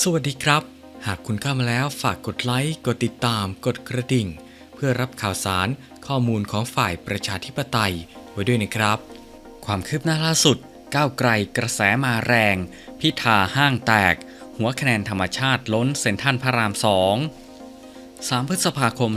สวัสดีครับ หากคุณเข้ามาแล้วฝากกดไลค์กดติดตาม กดกระดิ่ง เพื่อรับข่าวสารข้อมูลของฝ่ายประชาธิปไตยไว้ด้วยนะครับ ความคืบหน้าล่าสุด ก้าวไกลกระแสมาแรง พิธาห้างแตก หัวคะแนนธรรมชาติล้นเซนทรัลพระรามสอง3พฤษภาคม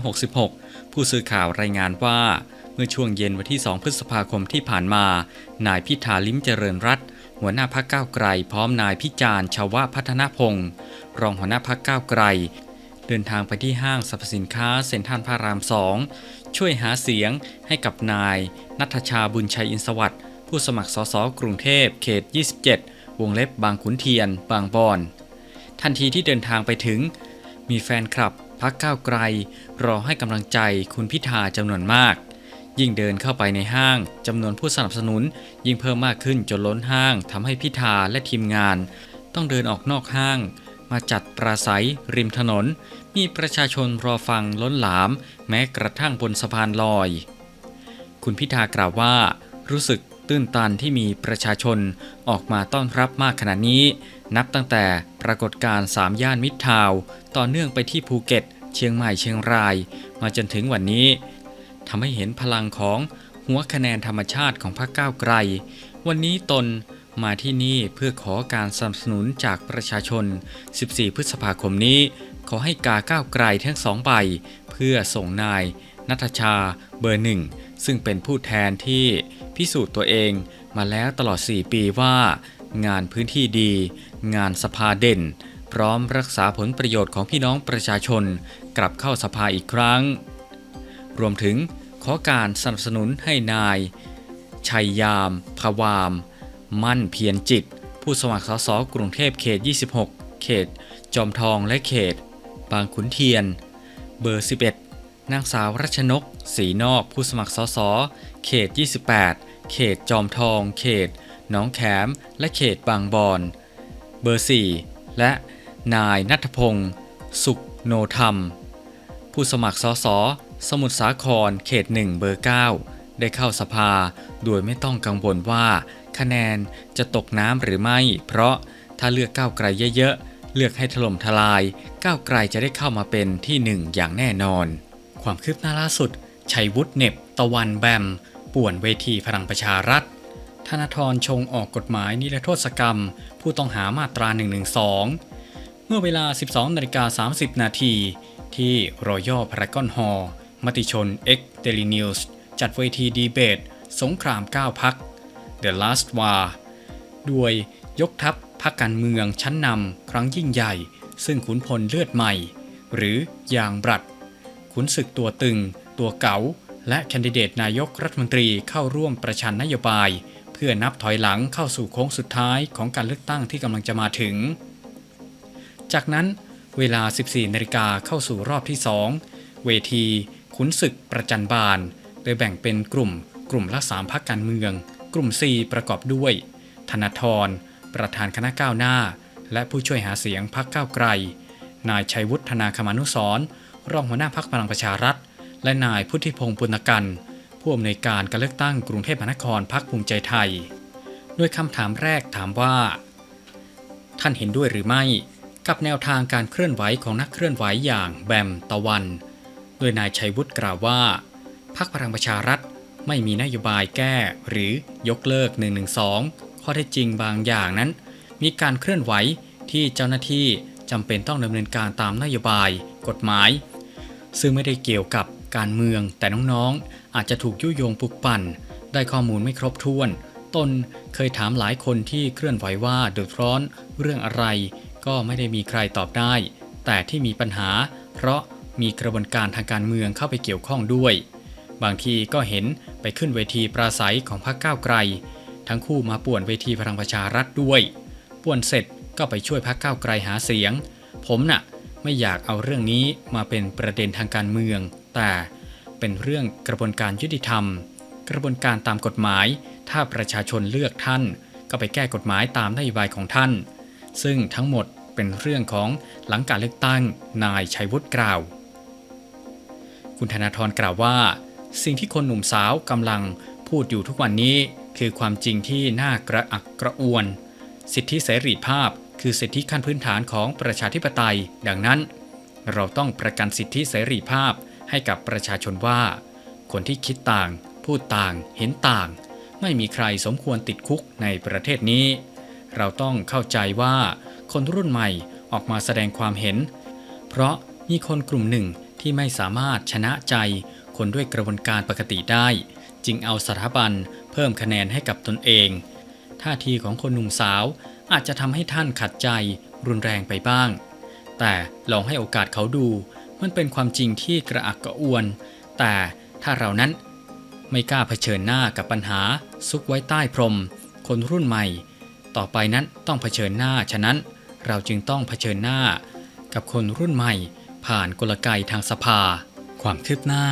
2566 ผู้สื่อข่าวรายงานว่า เมื่อช่วงเย็นวันที่ 2 พฤษภาคมที่ผ่านมา นายพิธาลิ้มเจริญรัตน์ หัวหน้าพักก้าวไกลพร้อมนายพิจารณ์ชาวพัฒนพงศ์รองหัวหน้าพักก้าวไกล เดินทางไปที่ห้างสรรพสินค้าเซ็นทรัลพระรามสองช่วยหาเสียงให้กับนาย นัทชาบุญชัยอินสวัสด์ผู้สมัครสสกรุงเทพเขต 27 วงเล็บบางขุนเทียน บางบอน ทันทีที่เดินทางไปถึง มีแฟนคลับพักก้าวไกล รอให้กำลังใจคุณพิธาจำนวนมาก ยิ่งเดินเข้าไปในห้างจำนวนผู้สนับสนุน ยิ่งเพิ่มมากขึ้นจนล้นห้างทำให้พิธาและทีมงาน ต้องเดินออกนอกห้าง มาจัดปราศัย ริมถนน มีประชาชนรอฟังล้นหลาม แม้กระทั่งบนสะพานลอย คุณพิธากล่าวว่า รู้สึกตื้นตันที่มีประชาชนออกมาต้อนรับมากขนาดนี้ นับตั้งแต่ปรากฏการณ์สามย่านมิตรทาว ต่อเนื่องไปที่ภูเก็ต เชียงใหม่เชียงราย มาจนถึงวันนี้ ทำให้เห็นพลังของหัวคะแนนธรรมชาติของพรรคก้าวไกล วันนี้ตนมาที่นี่เพื่อขอการสนับสนุนจากประชาชน 14 พฤษภาคมนี้ ขอให้กาก้าวไกลทั้งสองใบ เพื่อส่งนายนัทชาเบอร์หนึ่ง ซึ่งเป็นผู้แทนที่พิสูจน์ตัวเองมาแล้วตลอด 4 ปีว่า งานพื้นที่ดี งานสภาเด่น พร้อมรักษาผลประโยชน์ของพี่น้องประชาชน กลับเข้าสภาอีกครั้ง รวมถึง ขอการสนับสนุนให้นาย ชัยยามพวาม มั่นเพียรจิต ผู้สมัครสสกรุงเทพเขต 26 เขต จอมทองและเขต บางขุนเทียน เบอร์ 11 นางสาวรัชนก สีนอก ผู้สมัครสสเขต 28 เขตจอมทอง เขตหนองแขม และเขตบางบอนเบอร์ 4 และนายนัทพงศ์สุขโนธรรม ผู้สมัครสส สมุทรสาครเขต1เบอร์ 9 ได้เข้าสภา โดยไม่ต้องกังวลว่า คะแนนจะตกน้ำหรือไม่ เพราะถ้าเลือกก้าวไกลเยอะๆ เลือกให้ถล่มทลาย ก้าวไกลจะได้เข้ามาเป็นที่หนึ่งอย่างแน่นอน ความคืบหน้าล่าสุด ชัยวุฒิเน็บ ตะวันแบม ป่วนเวทีพลังประชารัฐ ธนาธรชงออกกฎหมายนิรโทษกรรม ผู้ต้องหามาตรา 112 เมื่อเวลา 12นาฬิกา30 นาทีที่รอยัลพารากอนฮอล มติชน X Daily News จัดเวทีดีเบต สงคราม 9 พัก The Last War ด้วยยกทัพพักการเมืองชั้นนำครั้งยิ่งใหญ่ ซึ่งขุนพลเลือดใหม่ หรือยางบรัด ขุนศึกตัวตึง ตัวเก๋า และแคนดิเดตนายกรัฐมนตรีเข้าร่วมประชันนโยบาย เพื่อนับถอยหลังเข้าสู่โค้งสุดท้ายของการเลือกตั้งที่กำลังจะมาถึง จากนั้นเวลา 14นาฬิกาเข้าสู่รอบที่ 2 เวที ขุนศึกประจันบานโดยแบ่งเป็นกลุ่ม กลุ่มละ3พักการเมือง กลุ่ม4ประกอบด้วย ธนาธร ประธานคณะก้าวหน้า และผู้ช่วยหาเสียงพักก้าวไกล นายชัยวุฒนาคมานุสรรองหัวหน้าพักพลังประชารัฐ และนายพุทธิพงศ์ปุณกัน ผู้อำนวยการการเลือกตั้งกรุงเทพมหานครพักภูมิใจไทย โดยคำถามแรกถามว่า ท่านเห็นด้วยหรือไม่ กับแนวทางการเคลื่อนไหวของนักเคลื่อนไหวอย่างแบมตะวัน โดยนายชัยวุฒิกล่าวว่าพรรคพลังประชารัฐไม่มีนโยบายแก้หรือยกเลิก 112 ข้อเท็จจริงบางอย่างนั้น มีการเคลื่อนไหวที่เจ้าหน้าที่จำเป็นต้องดำเนินการตามนโยบายกฎหมาย ซึ่งไม่ได้เกี่ยวกับการเมืองแต่น้องๆ อาจจะถูกยุยงปลุกปั่น ได้ข้อมูลไม่ครบถ้วน ตนเคยถามหลายคนที่เคลื่อนไหวว่าเดือดร้อนเรื่องอะไร ก็ไม่ได้มีใครตอบได้ แต่ที่มีปัญหา เพราะ มีกระบวนการทางการเมืองเข้าไปเกี่ยวข้องด้วย บางทีก็เห็นไปขึ้นเวทีปราศัยของพรรคก้าวไกล ทั้งคู่มาป่วนเวทีพลังประชารัฐด้วย ป่วนเสร็จก็ไปช่วยพรรคก้าวไกลหาเสียง ผมน่ะไม่อยากเอาเรื่องนี้มาเป็นประเด็นทางการเมือง แต่เป็นเรื่องกระบวนการยุติธรรม กระบวนการตามกฎหมาย ถ้าประชาชนเลือกท่าน ก็ไปแก้กฎหมายตามนโยบายของท่าน ซึ่งทั้งหมดเป็นเรื่องของหลังการเลือกตั้งนายชัยวุฒิกล่าว คุณธนาธรกล่าวว่า สิ่งที่คนหนุ่มสาวกำลังพูดอยู่ทุกวันนี้ คือความจริงที่น่ากระอักกระอ่วน สิทธิเสรีภาพ คือสิทธิขั้นพื้นฐานของประชาธิปไตย ดังนั้น เราต้องประกันสิทธิเสรีภาพให้กับประชาชนว่า คนที่คิดต่าง พูดต่าง เห็นต่าง ไม่มีใครสมควรติดคุกในประเทศนี้ เราต้องเข้าใจว่า คนรุ่นใหม่ออกมาแสดงความเห็น เพราะมีคนกลุ่มหนึ่ง ที่ไม่สามารถชนะใจคนด้วยกระบวนการปกติได้ จึงเอาสถาบันเพิ่มคะแนนให้กับตนเอง ท่าทีของคนหนุ่มสาวอาจจะทำให้ท่านขัดใจรุนแรงไปบ้าง แต่ลองให้โอกาสเขาดู มันเป็นความจริงที่กระอักกระอ่วน แต่ถ้าเรานั้นไม่กล้าเผชิญหน้ากับปัญหา ซุกไว้ใต้พรม คนรุ่นใหม่ ต่อไปนั้นต้องเผชิญหน้า ฉะนั้นเราจึงต้องเผชิญหน้า กับคนรุ่นใหม่ ผ่านกลไกทางสภา ความคืบหน้า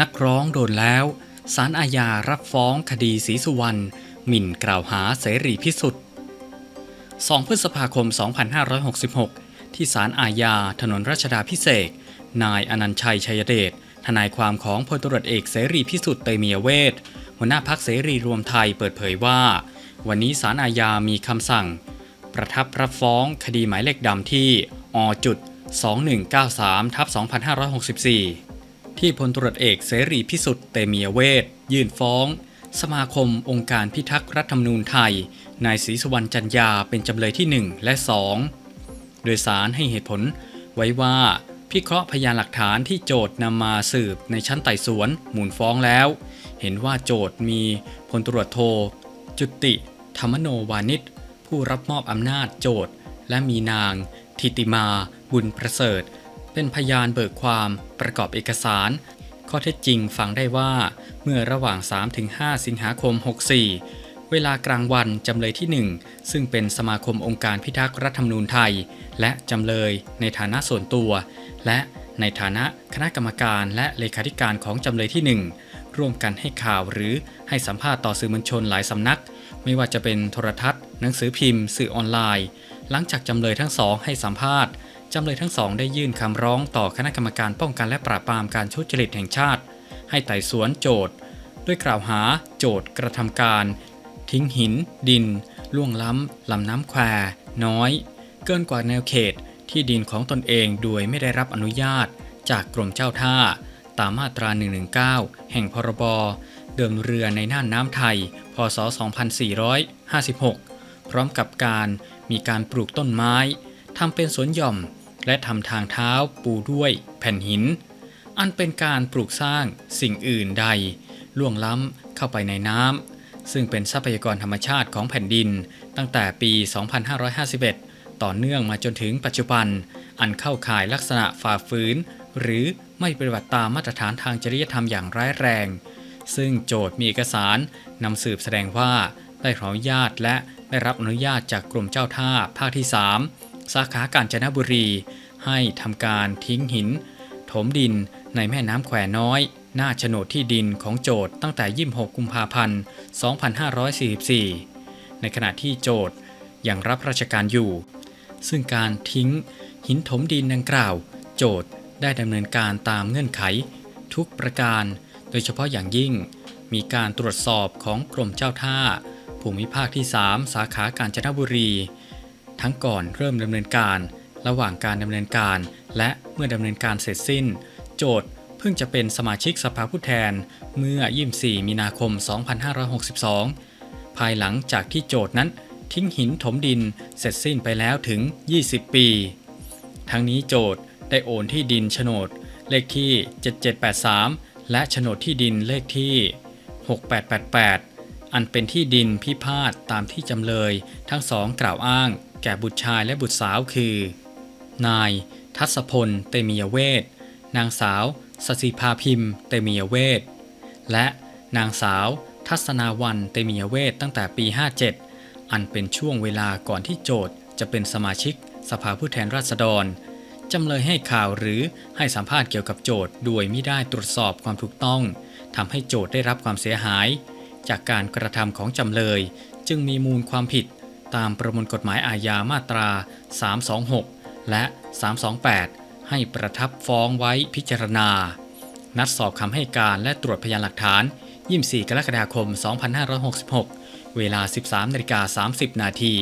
นักร้องโดนแล้วศาลอาญารับฟ้องคดีศรีสุวรรณหมิ่นกล่าวหาเสรีพิสุทธิ์ 2 พฤษภาคม 2566 ที่ศาลอาญาถนนรัชดาพิเศษ นายอนันชัยชัยเดช ทนายความของพลตรวจเอกเสรีพิสุทธิ์เตมียเวทหัวหน้าพักเสรีรวมไทยเปิดเผยว่า วันนี้ศาลอาญามีคำสั่ง ประทับรับฟ้องคดีหมายเลขดำที่อจุด 2193ทับ2564 ที่พลตรวจเอกเสรีพิสุทธิ์เตมียเวทยื่นฟ้อง สมาคมองค์การพิทักษ์รัฐธรรมนูญไทย นายศรีสุวรรณจันยาเป็นจำเลยที่ 1 และ 2 โดยสารให้เหตุผลไว้ว่าพิเคราะห์พยานหลักฐานที่โจทย์นำมาสืบในชั้นไต่สวนหมุนฟ้องแล้ว เห็นว่าโจทย์มีพลตรวจโท จุติ ธรรมโนวานิชผู้รับมอบอำนาจโจทย์และมีนาง ทิติมา บุญประเสริฐ เป็นพยานเบิกความประกอบเอกสาร ข้อเท็จจริงฟังได้ว่า เมื่อระหว่าง 3-5 สิงหาคม 64 เวลากลางวันจำเลยที่ 1 ซึ่งเป็นสมาคมองค์การพิทักษ์รัฐธรรมนูญไทย และจำเลยในฐานะส่วนตัว และในฐานะคณะกรรมการและเลขาธิการของจำเลยที่ 1 ร่วมกันให้ข่าวหรือให้สัมภาษณ์ต่อสื่อมวลชนหลายสำนัก ไม่ว่าจะเป็นโทรทัศน์ หนังสือพิมพ์ สื่อออนไลน์ หลังจากจำเลยทั้งสองให้สัมภาษณ์ จำเลยทั้งสองได้ยื่นคำร้องต่อคณะกรรมการป้องกันและปราบปรามการทุจริตแห่งชาติ ให้ไต่สวนโจทย์ ด้วยกล่าวหาโจทย์กระทำการ ทิ้งหิน ดิน ล่วงล้ำลำน้ำแควน้อย เกินกว่าแนวเขตที่ดินของตนเองโดยไม่ได้รับอนุญาต จากกรมเจ้าท่า ตามมาตรา 119 แห่งพรบเดินเรือในน่านน้ำไทย พศ 2456 พร้อมกับการมีการปลูกต้นไม้ทำเป็นสวนหย่อม และทำทางเท้าปูด้วยแผ่นหิน อันเป็นการปลูกสร้างสิ่งอื่นใด ล่วงล้ำเข้าไปในน้ำซึ่งเป็นทรัพยากรธรรมชาติของแผ่นดิน ตั้งแต่ปี 2551 ต่อเนื่องมาจนถึงปัจจุบัน อันเข้าข่ายลักษณะฝ่าฝืน หรือไม่ปฏิบัติตามมาตรฐานทางจริยธรรมอย่างร้ายแรง ซึ่งโจทย์มีเอกสารนำสืบแสดงว่าได้ขออนุญาตและได้รับอนุญาตจากกรมเจ้าท่าภาคที่ 3 สาขากาญจนบุรี ให้ทำการทิ้งหิน ถมดินในแม่น้ำแควน้อย หน้าโฉนดที่ดินของโจทย์ตั้งแต่ 26 กุมภาพันธ์ 2544 ในขณะที่โจทย์ยังรับราชการอยู่ ซึ่งการทิ้งหินถมดินดังกล่าว โจทย์ได้ดำเนินการตามเงื่อนไข ทุกประการ โดยเฉพาะอย่างยิ่ง มีการตรวจสอบของกรมเจ้าท่า ภูมิภาคที่ 3 สาขากาญจนบุรี ทั้งก่อนเริ่มดำเนินการ ระหว่างการดำเนินการ และเมื่อดำเนินการเสร็จสิ้น โจทย์เพิ่งจะเป็นสมาชิกสภาผู้แทน เมื่อ 24 มีนาคม 2562 ภายหลังจากที่โจทย์นั้นทิ้งหินถมดินเสร็จสิ้นไปแล้วถึง 20 ปี ทั้งนี้โจทย์ได้โอนที่ดินโฉนด เลขที่ 7783 และโฉนดที่ดินเลขที่ 6888 อันเป็นที่ดินพิพาทตามที่จำเลยทั้งสองกล่าวอ้าง แก่บุตรชายและบุตรสาวคือ นาย ทัศพล เตมียเวทนางสาวสศิภาพิมพ์ เตมียเวทและนางสาว ทัศนาวัน เตมียเวทตั้งแต่ปี 57 อันเป็นช่วงเวลาก่อนที่โจทย์จะเป็นสมาชิกสภาผู้แทนราษฎรจำเลยให้ข่าวหรือให้สัมภาษณ์เกี่ยวกับโจทย์โดยไม่ได้ตรวจสอบความถูกต้องทำให้โจทย์ได้รับความเสียหาย จากการกระทำของจำเลยจึงมีมูลความผิด ตามประมวลกฎหมายอาญามาตรา 326 และ 328 ให้ประทับฟ้องไว้พิจารณา นัดสอบคำให้การและตรวจพยานหลักฐาน 24 กรกฎาคม 2566 เวลา 13นาฬิกา30 นาที